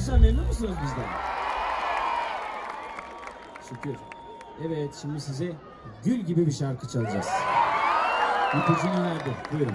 Arkadaşlar memnun musunuz bizden? Şükür. Evet şimdi size gül gibi bir şarkı çalacağız. İpucunu verdi. Buyurun.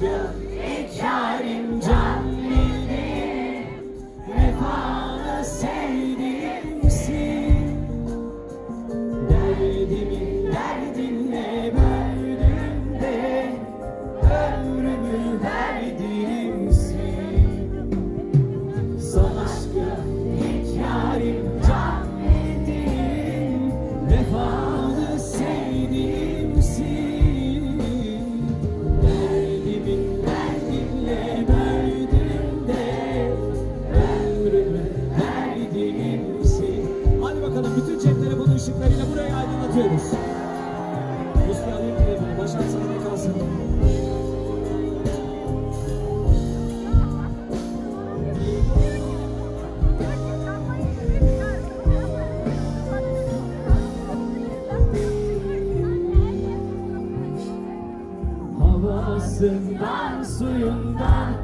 Son aşkı Hadi bakalım bütün cep telefonu ışıklarıyla burayı aydınlatıyoruz. Mustafa alayım telefonu başak sana kalsın? Havasından, suyundan,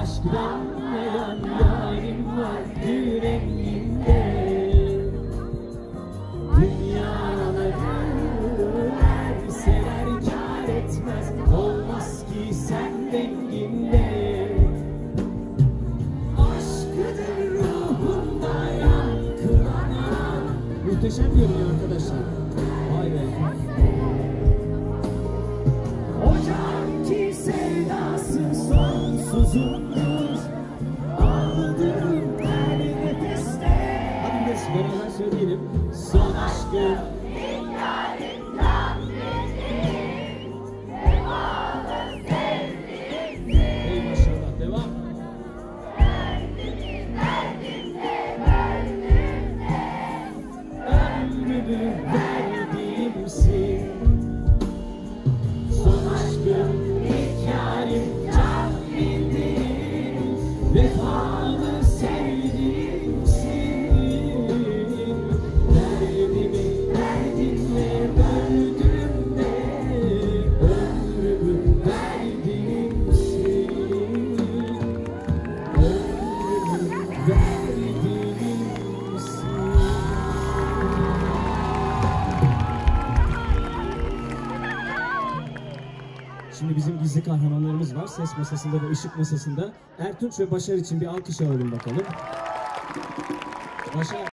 aşk damlayan yarim var yüreğimde. Denginde. Aşkıdır arkadaşlar. Vay be. Ocak ki sevdası sonsuzumdur Aldığım her nefeste Hadi bir beraber söyleyelim Son aşkım Şimdi bizim gizli kahramanlarımız var. Ses masasında ve ışık masasında. Ertunç ve Başar için bir alkış alalım bakalım. Başar